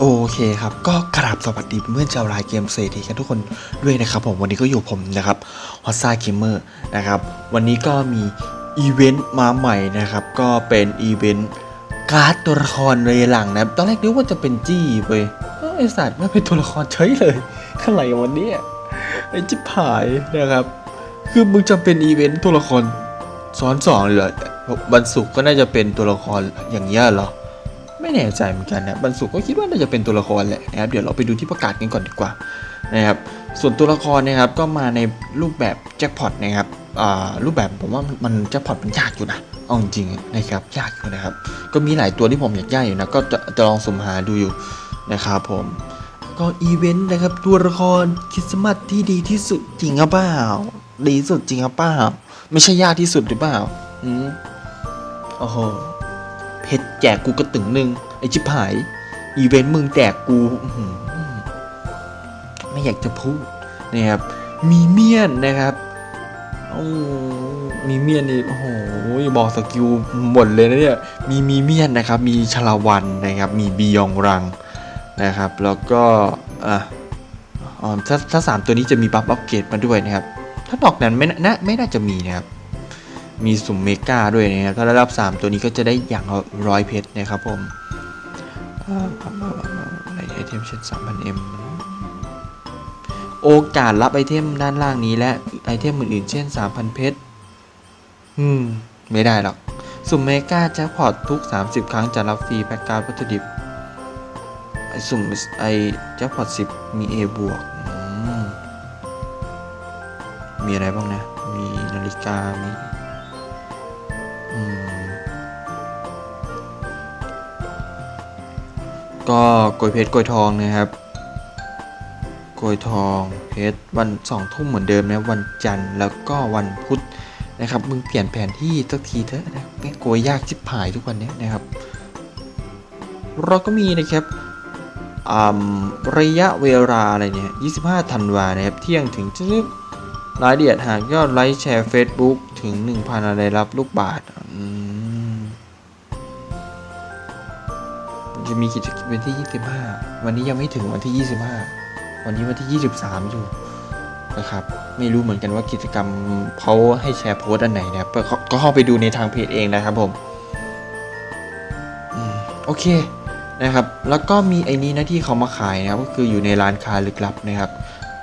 โอเคครับ ก็กราบสวัสดีเพื่อนชาวไลน์เกมเศรษฐีกันทุกคนด้วยนะครับผมวันนี้ก็อยู่ผมนะครับฮอตซ่าเกมเมอร์นะครับ วันนี้ก็มีอีเวนต์มาใหม่นะครับ ก็เป็นอีเวนต์การ์ดตัวละครในหลังนะตอนแรกนึกว่าจะเป็นจี้เว้ยเอ้ยไอสัตว์ไม่เป็นตัวละครเฉยเลยอะไรวันนี้ไอ้จิบหายนะครับ คือมึงจะเป็นอีเวนต์ตัวละครซ้อนสองเลยเหรอวันศุกร์ก็น่าจะเป็นตัวละครอย่างเงี้ยเหรอ ไม่แน่ใจเหมือนกันนะบรรสุก็คิดว่าน่าจะเป็นตัวละครแหละนะครับเดี๋ยวเราไปดูที่ประกาศกันก่อนดีกว่านะครับส่วนตัวละครนะครับก็มาในรูปแบบแจ็คพอตนะครับอ่ารูปแบบผมว่ามันแจ็คพอตมันยากอยู่นะเอาจริงนะครับยากอยู่นะครับ ก็มีหลายตัวที่ผมอยากได้อยู่นะก็จะจะลองสุ่มหาดูอยู่นะครับผมก็อีเวนต์นะครับตัวละครคริสต์มาสที่ดีที่สุดจริงหรือเปล่าดีสุดจริงหรือเปล่าไม่ใช่ยากที่สุดหรือเปล่าอืมโอ้โห เพชรแจกกูกระตึงหนึ่งไอชิบหาย อีเวนต์มึงแจกกูไม่อยากจะพูดนะครับ มีเมียนนะครับโอ้มีเมียนนี่โอ้โหบอกสกิลหมดเลยนะเนี่ย มีมีเมียนนะครับ มีชลาวันนะครับ มีบียองรังนะครับ แล้วก็อะถ้าถ้าสามตัวนี้จะมีบัฟอัปเกรดมาด้วยนะครับ ถ้านอกนั้นไม่น่าไม่น่าจะมีนะครับ มีสุ่มเมกาด้วยนะครับถ้าได้รับ 3 ตัวนี้ก็จะได้อย่างร้อยเพชรนะครับผมอะไรไอเทมเช่น3,000 M โอกาสรับไอเทมด้านล่างนี้และไอเทมอื่นๆ เช่น 3,000 เพชร อืม ไม่ได้หรอก สุ่มเมกาแจ็คพอตทุก 30 ครั้งจะรับฟรีแพ็กการ์ดวัตถุดิบ ไอสุ่มไอแจ็คพอต10 มี A บวกมมีอะไรบ้างนะ มีนาฬิกา มี ก็โกยเพชรโกยทองนะครับโกยทองเพชรวันสองทุ่มเหมือนเดิมนะวันจันทร์แล้วก็วันพุธนะครับ มึงเปลี่ยนแผนที่สักทีเถอะนะแม่งโกยยากชิบหายทุกวันนี้นะครับ เราก็มีนะครับอ่าระยะเวลาอะไรเนี่ย 25 ธันวานะครับเที่ยงถึงจะรายละเอียดหากยอดไลค์แชร์ Facebook ถึง 1,000 อะไรรับลูกบาทอืม จะมีกิจกรรมวันที่ 25 วันนี้ยังไม่ถึงวันที่ 25 วันนี้วันที่ 23 อยู่นะครับ ไม่รู้เหมือนกันว่ากิจกรรมเขาให้แชร์โพสต์อันไหนนะครับก็เข้าไปดูในทางเพจเองนะครับผมโอเคนะครับ แล้วก็มีไอ้นี้นะที่เขามาขายนะครับก็คืออยู่ในร้านค้าลึกลับนะครับ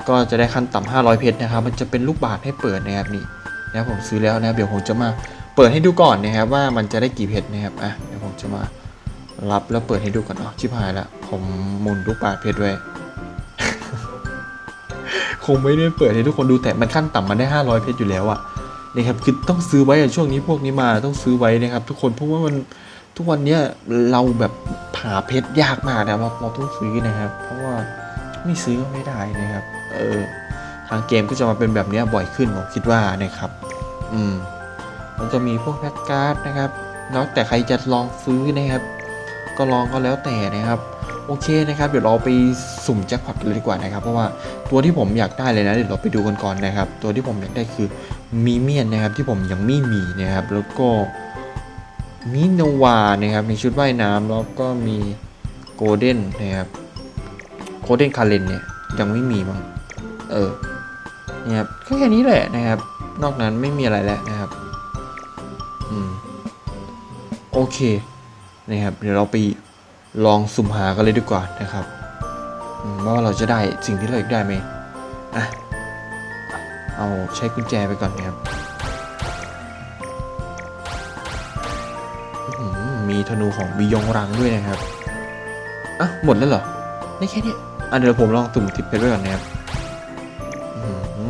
ก็จะได้ขั้นต่ำ500 เพชรนะครับ มันจะเป็นลูกบาศก์ให้เปิดนะครับนี่นะครับผมซื้อแล้วนะครับเดี๋ยวผมจะมาเปิดให้ดูก่อนนะครับว่ามันจะได้กี่เพชรนะครับอะเดี๋ยวผมจะมา รับแล้วเปิดให้ดูก่อนอ๋อชิบหายละผมมุนลูกบาเพชรไว้ คงไม่ได้เปิดให้ทุกคนดูแต่มันขั้นต่ำมันได้ 500 เพชรอยู่แล้วอะนะครับคือต้องซื้อไว้อะช่วงนี้พวกนี้มาต้องซื้อไว้นะครับ ทุกคนเพราะว่ามันทุกวันเนี้ยเราแบบหาเพชรยากมากนะครับเราเราต้องซื้อนะครับ เพราะว่าไม่ซื้อก็ไม่ได้นะครับเออทางเกมก็จะมาเป็นแบบนี้บ่อยขึ้นผมคิดว่านะครับ อืมมันจะมีพวกแพ็กการ์ดนะครับแล้วแต่ใครจะลองซื้อนะครับ ก็ลองก็แล้วแต่นะครับโอเคนะครับเดี๋ยวเราไปสุ่มแจ็คพอตกันเลยดีกว่านะครับ เพราะว่าตัวที่ผมอยากได้เลยนะเดี๋ยวเราไปดูกันก่อนนะครับ ตัวที่ผมอยากได้คือมีเมียนนะครับที่ผมยังไม่มีนะครับ แล้วก็มิโนวานะครับในชุดว่ายน้ำแล้วก็มีโกลเด้นนะครับโคเด้นคาเลนเนี่ยยังไม่มีมั้งเออเนี่ยครับแค่นี้แหละนะครับ นอกนั้นไม่มีอะไรแล้วนะครับ อืม โอเค นะครับ เดี๋ยวเราไปลองสุ่มหากันเลยดีกว่านะครับว่าเราจะได้สิ่งที่เราอยากได้ไหมอะเอาใช้กุญแจไปก่อนนะครับ มีธนูของบียองรังด้วยนะครับ อะ หมดแล้วเหรอได้แค่นี้อะเดี๋ยวผมลองตุ่มทิปเพชรไว้ก่อนนะครับอื้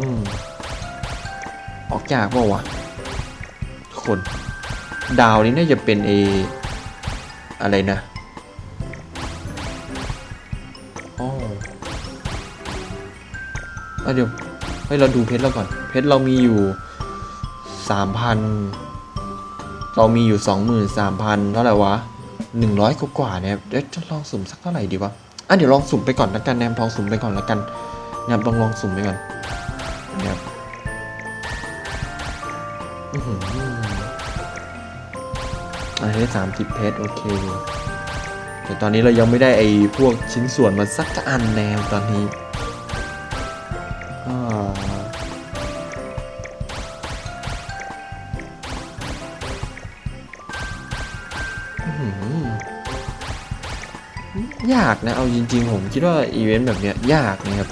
ออกยากเปล่าวะคน ดาวนี้น่าจะเป็นเอ อะไรนะอ๋ออะเดี๋ยวให้เราดูเพชรเราก่อน เพชรเรามีอยู่สามพันเรามีอยู่สองหมื่นสามพันเท่าไหร่วะหนึ่งร้อยกว่าเนี่ยเดี๋ยวจะลองสุ่มสักเท่าไหร่ดีวะอะเดี๋ยวลองสุ่มไปก่อนละกันแนมลองสุ่มไปก่อนละกันแนมลองลองสุ่มไปก่อนนะครับอือ อันนี้สามสิบเพชรโอเค แต่ตอนนี้เรายังไม่ได้ไอ้พวกชิ้นส่วนมาสักอันแนวตอนนี้อ่าหือยากนะ เอาจริงๆ ผมคิดว่าอีเวนต์แบบเนี้ยยากนะครับ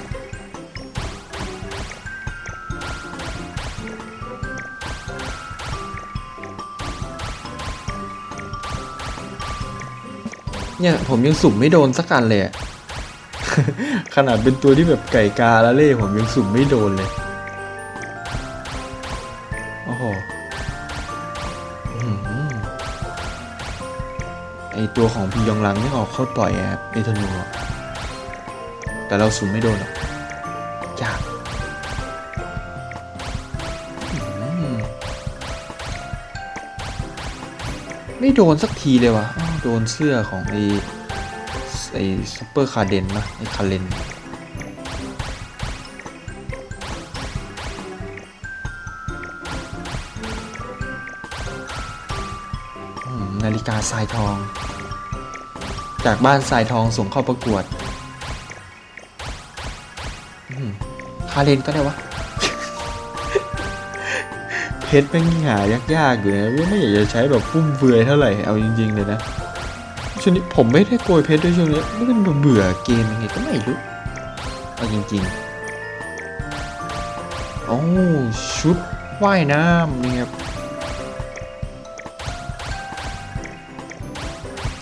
เนี่ยผมยังสุ่มไม่โดนสักอันเลยขนาดเป็นตัวที่แบบไก่กาแล้วเล่ผมยังสุ่มไม่โดนเลย โอ้โหอื้อหือไอตัวของพียองลังนี่ออกโคตรปล่อยแอบไอธนูแต่เราสุ่มไม่โดนหรอกยากไม่โดนสักทีเลยวะ โดนเสื้อของไอ้ไอ้ซูเปอร์คาเดนนะไอ้คาเลนนาฬิกาทรายทอง จากบ้านทรายทองส่งเข้าประกวดคาเลนก็ได้วะ เพชรแม่งหายากๆอยู่นะไม่อยากจะใช้แบบฟุ่มเฟือยเท่าไหร่ เอาจริง ๆ เลยนะ ช่วงนี้ผมไม่ได้โกยเพชรด้วยช่วงนี้ไม่เป็นเบื่อเกมยังไงก็ไม่รู้เอาจริงๆโอ้ชุดว่ายน้ำนี่ครับ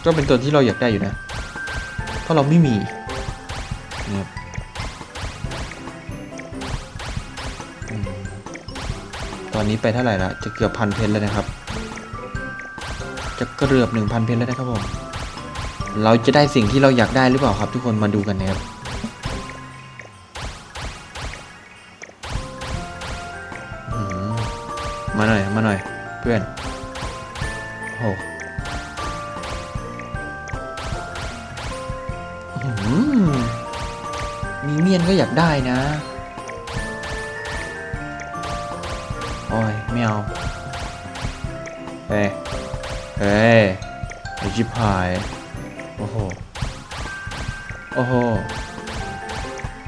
ก็เป็นตัวที่เราอยากได้อยู่นะ เพราะเราไม่มีนี่ครับตอนนี้ไปเท่าไหร่ละจะเกือบพันเพชรแล้วนะครับ จะเกือบหนึ่งพันเพชรแล้วนะครับผม เราจะได้สิ่งที่เราอยากได้หรือเปล่าครับ ทุกคนมาดูกันนะครับมาหน่อย มาหน่อย เพื่อนโอ้โหมีเมียนก็อยากได้นะโอ้ยไม่เอาเฮ้ยเฮ้ยไอชิบหาย โอ้โห โอ้โห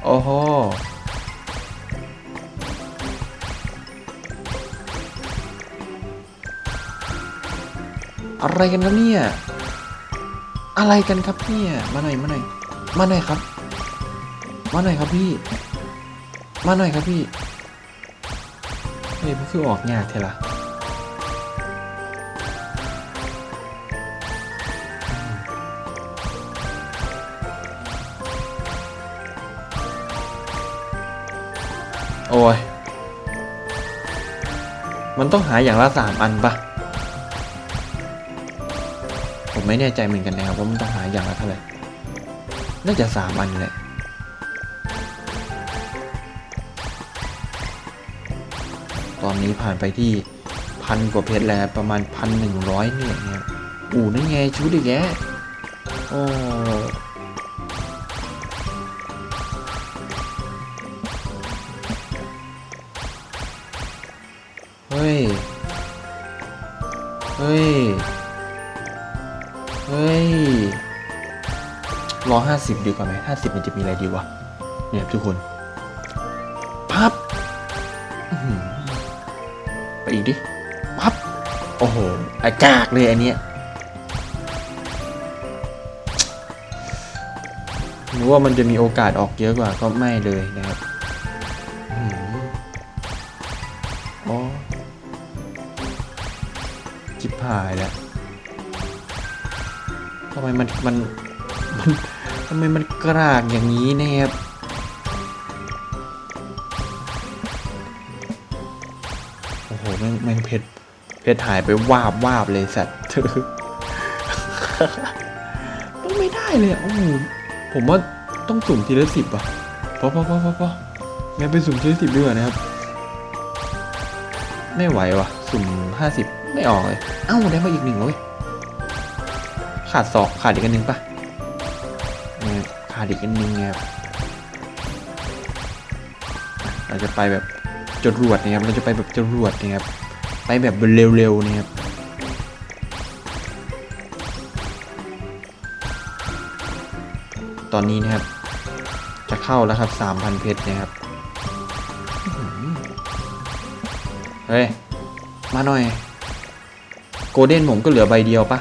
โอ้โห อะไรกันครับเนี่ย อะไรกันครับเนี่ย มาหน่อยมาหน่อยมาหน่อยครับ มาหน่อยครับพี่ มาหน่อยครับพี่เฮ้ยมันคือออกยากเทละโมันต้องหาอย่างละสามอันปะผมไม่แน่ใจเหมือนกันนะครับว่ามันต้องหาอย่างละเท่าไหร่ น่าจะสามอันแหละตอนนี้ผ่านไปที่พันกว่าเพชรแล้วประมาณพันหนึ่งร้อยเนี่ยเนี่ย อู่นั่นไงชุดอีกแกโอ้ ฮ้ย เฮ้ยรอห้าสิบดีกว่าไหมห้าสิบมันจะมีอะไรดีวะ เนี่ยทุกคนพับไปอีกดิพับ โอ้โห อากากเลยอันเนี้ยนึกว่ามันจะมีโอกาสออกเยอะกว่าก็ไม่เลยนะครับ ทำไมมันมันมันทำไมมันกรากอย่างนี้เนี่ยครับโอ้โหแม่งแม่งเพชรเพชรหายไปวาบวาบเลยสัตว์ต้องไม่ได้เลยอะโอ้โหผมว่าต้องสุ่มทีละสิบอะพอพอพอพอพองั้นไปสุ่มทีละสิบดีกว่านะครับ ไม่ไหวว่ะสุ่มห้าสิบไม่ออกเลย เอ้าได้มาอีกหนึ่งแล้วเว้ย ขาดสองขาดอีกอันหนึ่งปะเนี่ยขาดอีกอันหนึ่งนะครับเราจะไปแบบจรวดนะครับ เราจะไปแบบจรวดนะครับ ไปแบบเร็วๆนะครับตอนนี้นะครับ จะเข้าแล้วครับสามพันเพชรนะครับ เฮ้ย มาหน่อย โกลเด้นผมก็เหลือใบเดียวปะ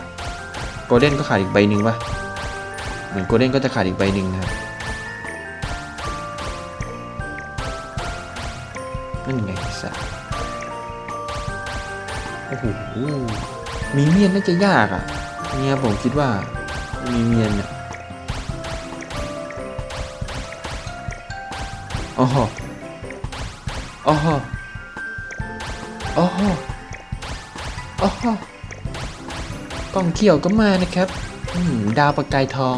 โกลเด้นก็ขาดอีกใบหนึ่งปะเหมือนโกลเด้นก็จะขาดอีกใบหนึ่งนะครับนั่นไงสัสโอ้โหมีเมียนน่าจะยากอะเนี่ยผมคิดว่ามีเมียนอะโอ้โหโอ้โหโอ้โหโอ้โห กล้องเขียวก็มานะครับดาวประกายทอง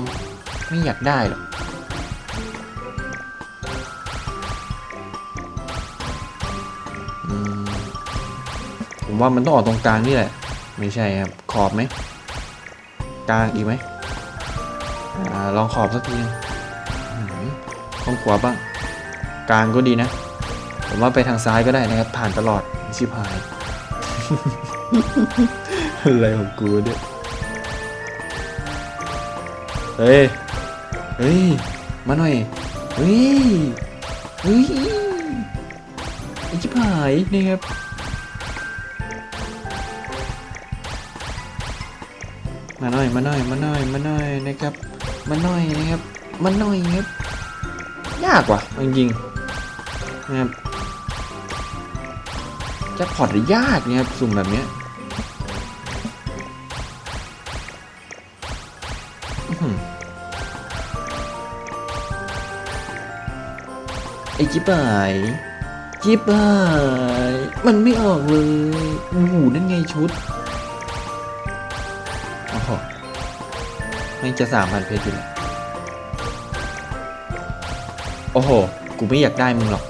ไม่อยากได้หรอกผมว่ามันต้องออกตรงกลางนี่แหละ ไม่ใช่ครับ ขอบไหม กลางอีกไหมอลองขอบสักทีนึงอื้องขวาบ้าง กลางก็ดีนะ ผมว่าไปทางซ้ายก็ได้นะครับ ผ่านตลอดชิบหาย อะไรของกูเนี่ย เฮ้ย เฮ้ย มาหน่อย เฮ้ย เฮ้ยไอ้ชิบหายนี่ครับ มาหน่อย มาหน่อย มาหน่อย มาหน่อยนะครับ มาหน่อยนะครับ มาหน่อยครับ ยากว่ะจริงๆนะครับจะพอตได้ยากเนี่ยครับสุ่มแบบเนี้ย อ้จิบหายจิบหายมันไม่ออกเลยโอ้โหนั่นไงชุดโอ้โหไม่จะสามพันเพชรอยู่แล้วโอ้โห กูไม่อยากได้มึงหรอก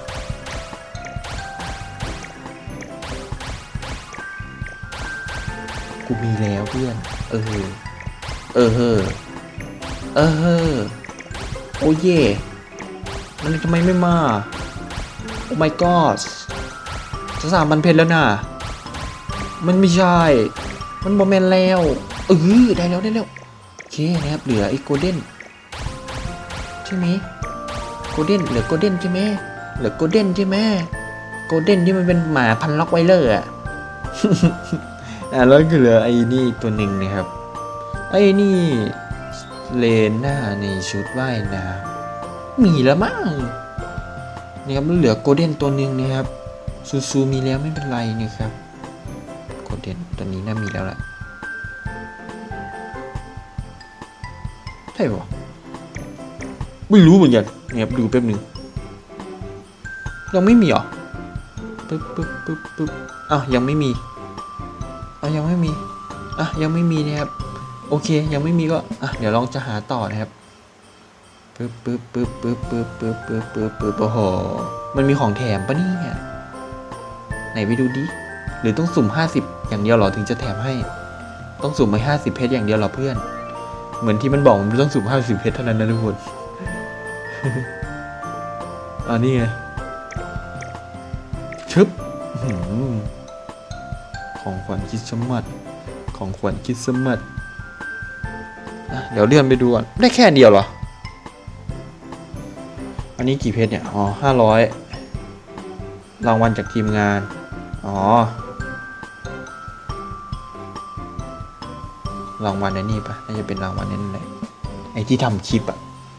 กูมีแล้วเพื่อน เออ เออเฮอเออเฮอโอ้เย่ มันทำไมไม่มา โอ้ my god จะสามพันเพชรแล้วนะมันไม่ใช่ มันบอแมนแล้วเออได้แล้วได้แล้วโอเคนะครับ เหลือไอ้โกลเด้นใช่ไหมโกลเด้นเหลือโกลเด้นใช่ไหมเหลือโกลเด้นใช่ไหมโกลเด้นที่มันเป็นหมาพันล็อกไวเลอร์อะอ่าแล้วก็เหลือไอ้นี่ตัวหนึ่งนะครับ ไอ้นี่เลนหน้าในชุดว่ายน้ำ มีแล้วมั้งนี่ครับเหลือโกลเด้นตัวหนึ่งนะครับซูซูมีแล้วไม่เป็นไรนะครับโกลเด้นตัวนี้น่ามีแล้วแหละใช่ปะไม่รู้เหมือนกันเนี่ยครับดูแป๊บหนึ่งยังไม่มีเหรอปึ๊บปึ๊บปึ๊บปึ๊บอ้าวยังไม่มีอ้าวยังไม่มีอะยังไม่มีนะครับโอเคยังไม่มีก็อะเดี๋ยวลองจะหาต่อนะครับ ปึ๊บปึ๊บปึ๊บปึ๊บปึ๊บปึ๊บปึ๊บปึ๊บปึ๊บโอ้โหมันมีของแถมปะเนี่ย ไหนไปดูดิ หรือต้องสุ่ม 50 อย่างเดียวหรอถึงจะแถมให้ ต้องสุ่มไป50 เพชรอย่างเดียวหรอเพื่อน เหมือนที่มันบอกมันต้องสูบห้าสิบเพชรเท่านั้นนะทุกคนอันนี้ไง ชึบของขวัญคริดสต์มัดของขวัญคริดสต์มัดเดี๋ยวเลื่อนไปดูก่อนได้แค่เดียวเหรอ อันนี้กี่เพชรเนี่ย อ๋อห้าร้อยรางวัลจากทีมงาน อ๋อ รางวัลในนี่ปะน่าจะเป็นรางวัลนั่นแหละไอ้ที่ทำคลิปอะ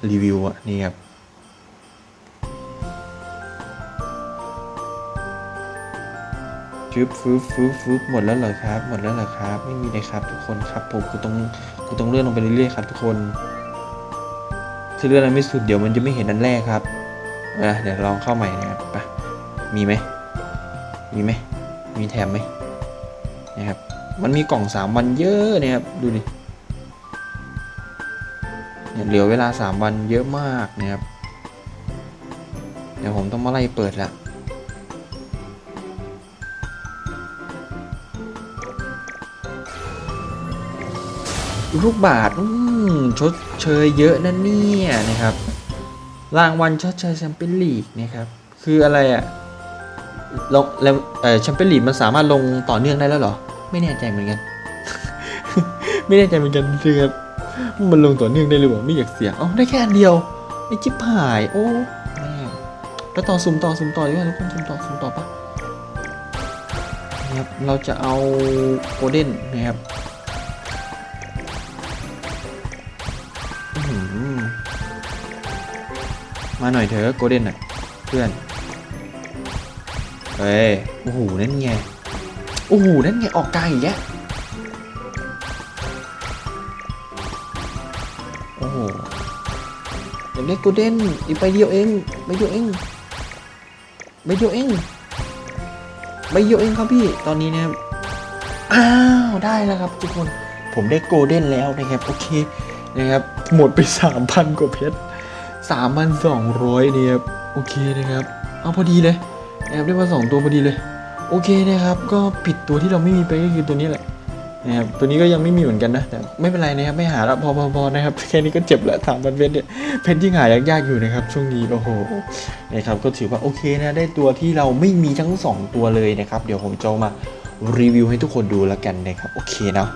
รีวิวอะนี่ครับชึบฟึบฟึบฟึบหมดแล้วเหรอครับ หมดแล้วเหรอครับ ไม่มีเลยครับ ทุกคนครับผมกูต้องกูต้องเลื่อนลงไปเรื่อยๆครับทุกคน ถ้าเลื่อนอะไรไม่สุดเดี๋ยวมันจะไม่เห็นอันแรกครับอะเดี๋ยวลองเข้าใหม่นะครับไปมีไหมมีไหมมีแถมไหมนะครับมันมีกล่องสามวันเยอะเนี่ยครับดูดิเนี่ยเหลือเวลาสามวันเยอะมากนะครับเดี๋ยวผมต้องมาไล่เปิดละ ลูกบาทอืมชดเชยเยอะนั่นเนี่ยนะครับ รางวัลชดเชยแชมเปี้ยนลีกนะครับ คืออะไรอะลงแล้วแชมเปี้ยนลีกมันสามารถลงต่อเนื่องได้แล้วเหรอ ไม่แน่ใจเหมือนกัน ไม่แน่ใจเหมือนกันคือครับมันลงต่อเนื่องได้หรือเปลยบอกไม่อยากเสียเอ้าได้แค่อันเดียวไอ้จิ๊บหายโอ้แม่งแล้วต่อสุ่มต่อสุ่มต่อดีกว่าทุกคนสุ่มต่อสุ่มต่อปะนะครับเราจะเอาโกลเด้นนะครับ มาหน่อยเถอะโกลเด้นน่ะเพื่อนเฮ้ยโอ้โหนั่นไงโอ้โหนั่นไงออกกลางอีกแล้วโอ้โหอยากได้กูเด้นอีกไปเดียวเองไปเดียวเองไปเดียวเองไปเดียวเองครับพี่ตอนนี้นะครับอ้าวได้แล้วครับทุกคนผมได้โกลเด้นแล้วนะครับ โอเคนะครับ หมดไป 3,000 กว่าเพชร 3,200เนี่ยครับโอเคนะครับ เอาพอดีเลยนะครับได้มาสองตัวพอดีเลย โอเคนะครับ ก็ปิดตัวที่เราไม่มีไปก็คือตัวนี้แหละนะครับตัวนี้ก็ยังไม่มีเหมือนกันนะ แต่ไม่เป็นไรนะครับไม่หาแล้วพอพอพอนะครับแค่นี้ก็เจ็บล้วถามบันเพชรเนี่ยเพชรที่หายากๆอยู่นะครับ ช่วงนี้โอ้โหนะครับก็ถือว่าโอเคนะได้ตัวที่เราไม่มีทั้งสองตัวเลยนะครับ เดี๋ยวผมจะมารีวิวให้ทุกคนดูแล้วกันนะครับโอเคเนาะ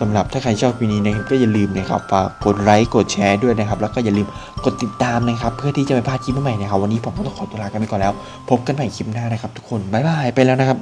สำหรับถ้าใครชอบวิดีโอนี้นะครับก็อย่าลืมนะครับฝากกดไลค์กดแชร์ด้วยนะครับ แล้วก็อย่าลืมกดติดตามนะครับเพื่อที่จะไม่พลาดคลิปใหม่ๆนะครับวันนี้ผมก็ต้องขอตัวลากันไปก่อนแล้ว พบกันใหม่คลิปหน้านะครับทุกคนบ๊ายบายไปแล้วนะครับ